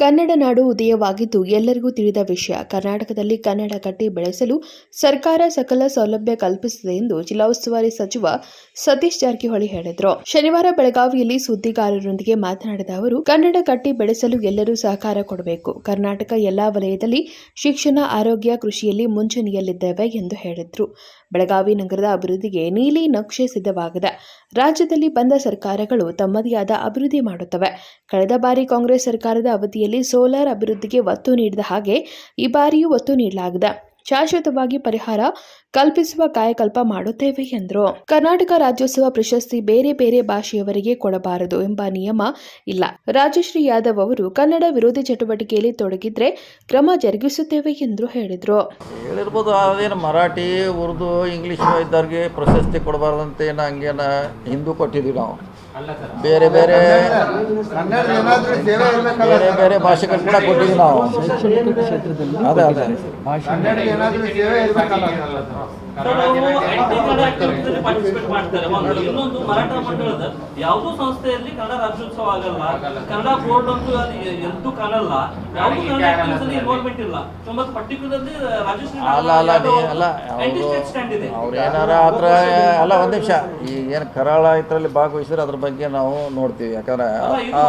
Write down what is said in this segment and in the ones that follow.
ಕನ್ನಡ ನಾಡು ಉದಯವಾಗಿದ್ದು ಎಲ್ಲರಿಗೂ ತಿಳಿದ ವಿಷಯ. ಕರ್ನಾಟಕದಲ್ಲಿ ಕನ್ನಡ ಕಟ್ಟಿ ಬೆಳೆಸಲು ಸರ್ಕಾರ ಸಕಲ ಸೌಲಭ್ಯ ಕಲ್ಪಿಸಿದೆ ಎಂದು ಜಿಲ್ಲಾ ಉಸ್ತುವಾರಿ ಸಚಿವ ಸತೀಶ್ ಜಾರಕಿಹೊಳಿ ಹೇಳಿದರು. ಶನಿವಾರ ಬೆಳಗಾವಿಯಲ್ಲಿ ಸುದ್ದಿಗಾರರೊಂದಿಗೆ ಮಾತನಾಡಿದ ಅವರು, ಕನ್ನಡ ಕಟ್ಟಿ ಬೆಳೆಸಲು ಎಲ್ಲರೂ ಸಹಕಾರ ಕೊಡಬೇಕು. ಕರ್ನಾಟಕ ಎಲ್ಲಾ ವಲಯದಲ್ಲಿ ಶಿಕ್ಷಣ, ಆರೋಗ್ಯ, ಕೃಷಿಯಲ್ಲಿ ಮುಂಚೂಣಿಯಲ್ಲಿದ್ದೇವೆ ಎಂದು ಹೇಳಿದರು. ಬೆಳಗಾವಿ ನಗರದ ಅಭಿವೃದ್ಧಿಗೆ ನೀಲಿ ನಕ್ಷೆ ಸಿದ್ಧವಾಗಿದೆ. ರಾಜ್ಯದಲ್ಲಿ ಬಂದ ಸರ್ಕಾರಗಳು ತಮ್ಮದೇ ಆದ ಅಭಿವೃದ್ಧಿ ಮಾಡುತ್ತವೆ. ಕಳೆದ ಬಾರಿ ಕಾಂಗ್ರೆಸ್ ಸರ್ಕಾರದ ಅವಧಿಯಲ್ಲಿ ಸೋಲಾರ್ ಅಭಿವೃದ್ಧಿಗೆ ಒತ್ತು ನೀಡಿದ ಹಾಗೆ ಈ ಬಾರಿಯೂ ಒತ್ತು ನೀಡಲಾಗಿದೆ. ಶಾಶ್ವತವಾಗಿ ಪರಿಹಾರ ಕಲ್ಪಿಸುವ ಕಾಯಕಲ್ಪ ಮಾಡುತ್ತೇವೆ ಎಂದರು. ಕರ್ನಾಟಕ ರಾಜ್ಯೋತ್ಸವ ಪ್ರಶಸ್ತಿ ಬೇರೆ ಬೇರೆ ಭಾಷೆಯವರಿಗೆ ಕೊಡಬಾರದು ಎಂಬ ನಿಯಮ ಇಲ್ಲ. ರಾಜಶ್ರೀ ಯಾದವ್ ಅವರು ಕನ್ನಡ ವಿರೋಧಿ ಚಟುವಟಿಕೆಯಲ್ಲಿ ತೊಡಗಿದ್ರೆ ಕ್ರಮ ಜರುಗಿಸುತ್ತೇವೆ ಎಂದು ಹೇಳಿದರು. ಹೇಳಿರ್ಬೋದು, ಅದೇನು ಮರಾಠಿ, ಉರ್ದು, ಇಂಗ್ಲೀಷ್ ಇದ್ದವ್ರಿಗೆ ಪ್ರಶಸ್ತಿ ಕೊಡಬಾರ್ದಂತ ಹಂಗೇನ ಹಿಂದೂ ಕೊಟ್ಟಿದ್ದೀವಿ ನಾವು. ಬೇರೆ ಬೇರೆ ಕನ್ನಡ ಏನಾದ್ರೂ ಸೇವೆ ಇರ್ಬೇಕಲ್ಲ ಬೇರೆ ಬೇರೆ ಭಾಷೆಗಳು ಕೂಡ ಕೊಟ್ಟಿದ್ದೀವಿ ನಾವು. ಅದೇ ಅದೇ. ಕನ್ನಡ ಏನಾದ್ರೂ ಸೇವೆ ಇರ್ಬೇಕಲ್ಲ ಪಾರ್ಟಿಸಿಪೇಟ್ ಮಾಡ್ತಾರೆ. ಒಂದು ಇನ್ನೊಂದು ಮರಾಠ ಮಂಡಳದ ಯಾವುದೋ ಸಂಸ್ಥೆಯಲ್ಲಿ ಕನ್ನಡ ರಾಜ್ಯೋತ್ಸವ ಆಗಲ್ಲ. ಕನ್ನಡ ಬೋರ್ಡ್ ಅಂತೂ ಅದು ಎಂತೂ ಕಾಣಲ್ಲ. ಯಾವುದು ಕನ್ನಡ ಇನ್ವಾಲ್ವ್ಮೆಂಟ್ ಇಲ್ಲ. ಸೊ ಪರ್ಟಿಕ್ಯುಲರ್ಲಿ ರಾಜಶ್ರೀ ಅಲ್ಲ ಅವರು ಏನಾರ ಅಲ್ಲ ಒಂದ್ ನಿಮಿಷ. ಈಗ ಏನು ಕರಾಳ ಇದ್ರಲ್ಲಿ ಭಾಗವಹಿಸಿದ್ರೆ ಅದ್ರ ಬಗ್ಗೆ ನಾವು ನೋಡ್ತೀವಿ. ಯಾಕಂದ್ರೆ ಅಲ್ಲ, ಆ-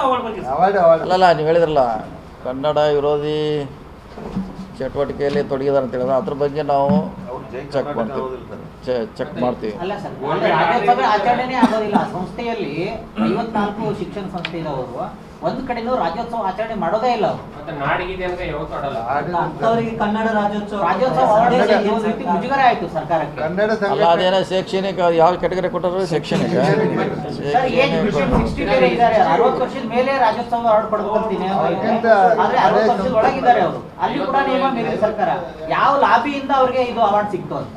ಅವಾರ್ಡ್ ಅವಾರ್ಡ್ ಅವಾರ್ಡ್. ಅಲ್ಲಲ್ಲ ನೀವು ಹೇಳಿದ್ರಲ್ಲ ಕನ್ನಡ ವಿರೋಧಿ ಚಟುವಟಿಕೆಯಲ್ಲಿ ತೊಡಗಿದಾರೆ ಅಂತ ಹೇಳಿದ್ರೆ ಅದ್ರ ಬಗ್ಗೆ ನಾವು ಚೆಕ್ ಮಾಡ್ತೀವಿ. ಚೆಕ್ ಮಾಡ್ತೀವಿ. ಸಂಸ್ಥೆಯಲ್ಲಿ ಐವತ್ನಾಲ್ಕು ಶಿಕ್ಷಣ ಸಂಸ್ಥೆ ಇರೋರು ಒಂದ್ ಕಡೆನೂ ರಾಜ್ಯೋತ್ಸವ ಆಚರಣೆ ಮಾಡೋದೇ ಇಲ್ಲ ಅಂತವರಿಗೆ ಕನ್ನಡ ರಾಜ್ಯೋತ್ಸವ ರಾಜ್ಯೋತ್ಸವ ಮುಜುಗರ ಆಯ್ತು ಸರ್ಕಾರಕ್ಕೆ. ಕನ್ನಡ ಅಲ್ಲ ಸಂಘಟನೆ ಅದೇನೋ ಶೈಕ್ಷಣಿಕ ಯಾವ ಕೆಟಗರಿ ಕೊಟ್ಟರು ಶೈಕ್ಷಣಿಕ. ಸರ್ ಏಜ್ ಸಿಕ್ಸ್ಟಿ ಇದ್ದಾರೆ. ಅರವತ್ತು ವರ್ಷದ ಮೇಲೆ ರಾಜ್ಯೋತ್ಸವ ಅವ್ರಿಗಿಂತ ಆದ್ರೆ ಅರವತ್ತು ವರ್ಷದ ಒಳಗಿದ್ದಾರೆ ಅವರು. ಅಲ್ಲಿ ಕೂಡ ನಿಯಮ ಮೀರಿದೆ ಸರ್ಕಾರ. ಯಾವ ಲಾಬಿಯಿಂದ ಅವ್ರಿಗೆ ಇದು ಅವಾರ್ಡ್ ಸಿಕ್ತು ಅಂತ.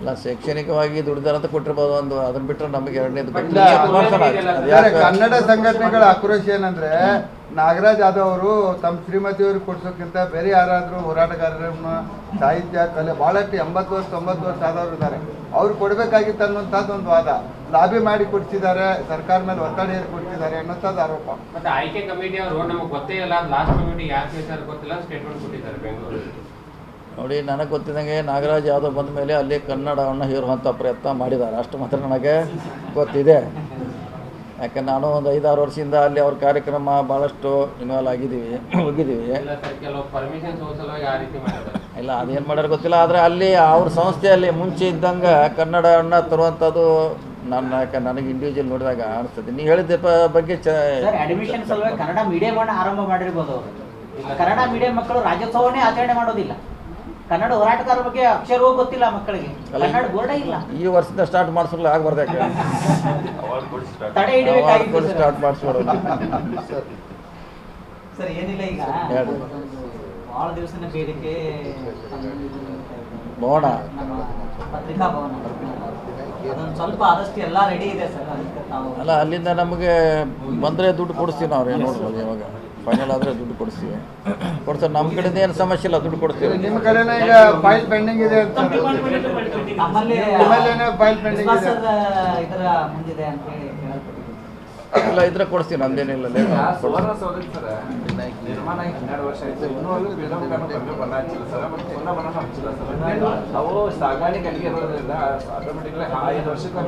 ಅಲ್ಲ ಶೈಕ್ಷಣಿಕವಾಗಿ ದುಡಿದಾರ ಅಂತ ಕೊಟ್ಟಿರ್ಬೋದು ಒಂದು ಅದನ್ನ ಬಿಟ್ಟರೆ ನಮಗೆ ಎರಡನೇದು ಕನ್ನಡ ಸಂಘಟನೆಗಳ ಆಕ್ರೋಶ ಏನಂದ್ರೆ ನಾಗರಾಜ್ ಯಾದವ್ ಅವರು ತಮ್ಮ ಶ್ರೀಮತಿಯವ್ರಿಗೆ ಕೊಡ್ಸೋಕ್ಕಿಂತ ಬೇರೆ ಯಾರಾದರೂ ಹೋರಾಟಗಾರರನ್ನ ಸಾಹಿತ್ಯ ಕಲೆ ಬಹಳಷ್ಟು ಎಂಬತ್ತು ವರ್ಷ ತೊಂಬತ್ತು ವರ್ಷ ಆದವರು ಇದ್ದಾರೆ. ಅವ್ರು ಕೊಡಬೇಕಾಗಿತ್ತು ಅನ್ನುವಂಥದ್ದು ಒಂದು ವಾದ. ಲಾಬಿ ಮಾಡಿ ಕೊಡ್ಸಿದ್ದಾರೆ ಸರ್ಕಾರ ಮೇಲೆ ಒತ್ತಡ ಹೇರಿ ಕೊಡ್ತಿದ್ದಾರೆ ಅನ್ನೋಂಥದ್ದು ಆರೋಪ. ಮತ್ತೆ ಆಯ್ಕೆ ಕಮಿಟಿ ಅವರು ನಮಗೆ ಗೊತ್ತೇ ಇಲ್ಲ ಲಾಸ್ಟ್ ಕಮಿಟಿ ಯಾಕೆ ಹೇಳ್ತಾರೆ ಗೊತ್ತಿಲ್ಲ ಸ್ಟೇಟ್ಮೆಂಟ್ ಕೊಟ್ಟಿದ್ದಾರೆ ಬೆಂಗಳೂರು ನೋಡಿ ನನಗೆ ಗೊತ್ತಿದ್ದಂಗೆ ನಾಗರಾಜ್ ಯಾದವ್ ಬಂದ ಮೇಲೆ ಅಲ್ಲಿ ಕನ್ನಡವನ್ನು ಹೇರುವಂಥ ಪ್ರಯತ್ನ ಮಾಡಿದ್ದಾರೆ. ಅಷ್ಟು ಮಾತ್ರ ನನಗೆ ಗೊತ್ತಿದೆ. ಯಾಕೆ ನಾನು ಒಂದು ಐದಾರು ವರ್ಷದಿಂದ ಅಲ್ಲಿ ಅವ್ರ ಕಾರ್ಯಕ್ರಮ ಭಾಳಷ್ಟು ಇನ್ವಾಲ್ವ್ ಆಗಿದ್ದೀವಿ ಹೋಗಿದ್ದೀವಿ. ಇಲ್ಲ ಸರ್ ಕೆಲವು ಪರ್ಮಿಷನ್ ಸಲುವಾಗಿ ಆ ರೀತಿ ಮಾಡಿದ್ದಾರೆ. ಇಲ್ಲ ಅದೇನು ಮಾಡ್ಯಾರ ಗೊತ್ತಿಲ್ಲ. ಆದರೆ ಅಲ್ಲಿ ಅವ್ರ ಸಂಸ್ಥೆಯಲ್ಲಿ ಮುಂಚೆ ಇದ್ದಂಗೆ ಕನ್ನಡವನ್ನು ತರುವಂಥದ್ದು ನನ್ನ ಯಾಕೆ ನನಗೆ ಇಂಡಿವಿಜುವಲ್ ನೋಡಿದಾಗ ಅನಿಸ್ತದೆ. ನೀವು ಹೇಳಿದ ಪ- ಬಗ್ಗೆ ಚ ಕನ್ನಡ ಮೀಡಿಯಂ ಆರಂಭ ಮಾಡಿರ್ಬೋದು ಅವರು. ಕನ್ನಡ ಮೀಡಿಯಂ ಮಕ್ಕಳು ರಾಜ್ಯೋತ್ಸವನೇ ಆಚರಣೆ ಮಾಡೋದಿಲ್ಲ. ಕನ್ನಡ ಹೋರಾಟಗಾರ ಬಗ್ಗೆ ಅಕ್ಷರವೂ ಗೊತ್ತಿಲ್ಲ ಮಕ್ಕಳಿಗೆ. ಕನ್ನಡ ಬೋರ್ಡೇ ಇಲ್ಲ. ಈ ವರ್ಷದಿಂದ ಸ್ಟಾರ್ಟ್ ಮಾಡಿಸಲ್ಲ ಆಗ್ಬಾರ್ದು ಯಾಕೆ? ತಡೆ ಹಿಡಿಬೇಕಾಗಿತ್ತು ಸರ್. ಸ್ಟಾರ್ಟ್ ಮಾಡಿಸ್ಬಿಡೋದು ಸರ್ ಏನಿಲ್ಲ ಈಗ. ಬಹಳ ದಿವಸದ ಬೇಡಿಕೆ. ನೋಡ ಪತ್ರಿಕಾ ಭವನ. ಅದೊಂದು ಸ್ವಲ್ಪ ಆದಷ್ಟು ಎಲ್ಲ ರೆಡಿ ಇದೆ ಸರ್ ಅಲ್ಲ ಅಲ್ಲಿಂದ ನಮಗೆ ಬಂದರೆ ದುಡ್ಡು ಕೊಡಿಸ್ತೀವಿ ನಾವು ನೋಡ್ಬೋದು ಇವಾಗ. ಫೈನಲ್ ಆದರೆ ದುಡ್ಡು ಕೊಡಿಸ್ತೀವಿ ಕೊಡ್ತಾರೆ ನಮ್ಮ ಕಡೆಯಿಂದ ಏನು ಸಮಸ್ಯೆ ಇಲ್ಲ ದುಡ್ಡು ಕೊಡ್ತೀವಿ ನಿಮ್ಮ ಕಡೆನೇ ಈಗ ಫೈಲ್ ಪೆಂಡಿಂಗ್ ಇದೆ ಅಂತ ನಿಮ್ಮಲ್ಲೇನೋ file ಇದೆ. ವಿಶ್ವಾಸದ ಇದರ ಮುಂದಿದೆ ಅಂತ ಹೇಳಿ ಇಲ್ಲ ಇದ್ರೆ ಕೊಡಿಸ್ತೀವಿ ನಮ್ದೇನಿಲ್ಲ ನಾವು ಇರೋದ್ರಿಂದ ಆಟೋಮೆಟಿಕ್ಲಿ ಐದು ವರ್ಷಕ್ಕೆ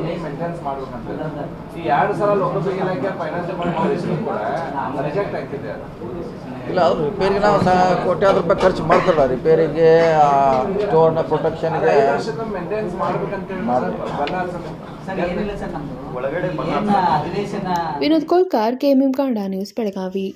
ಮಾಡ್ಬೇಕಂತ. ಈ ಎರಡು ಸಲ ಲೋಕೋಪಯೋಗಿ ಇಲಾಖೆ ಫೈನಾನ್ಸ್ ಡಿಪಾರ್ಟ್ಮೆಂಟ್ ಕೂಡ ರಿಜೆಕ್ಟ್ ಆಗ್ತಿದೆ ಇಲ್ಲ ಅವ್ರು ರಿಪೇರಿಗೆ ನಾವು ಸಹ ಕೋಟ್ಯಾದ ರೂಪಾಯಿ ಖರ್ಚು ಮಾಡ್ತಾರ ರಿಪೇರಿಗೆ ಸ್ಟೋರ್ನ ಪ್ರೊಟೆಕ್ಷನ್ಗೆ ಮೇಂಟೆನೆನ್ಸ್ ಮಾಡ್ಬೇಕಂತ ವಿನೋದ್ ಕೋಲ್ಕರ್ ಕೆಎಂಎಂ ಕಾಂಡ ನ್ಯೂಸ್ ಬೆಳಗಾವಿ.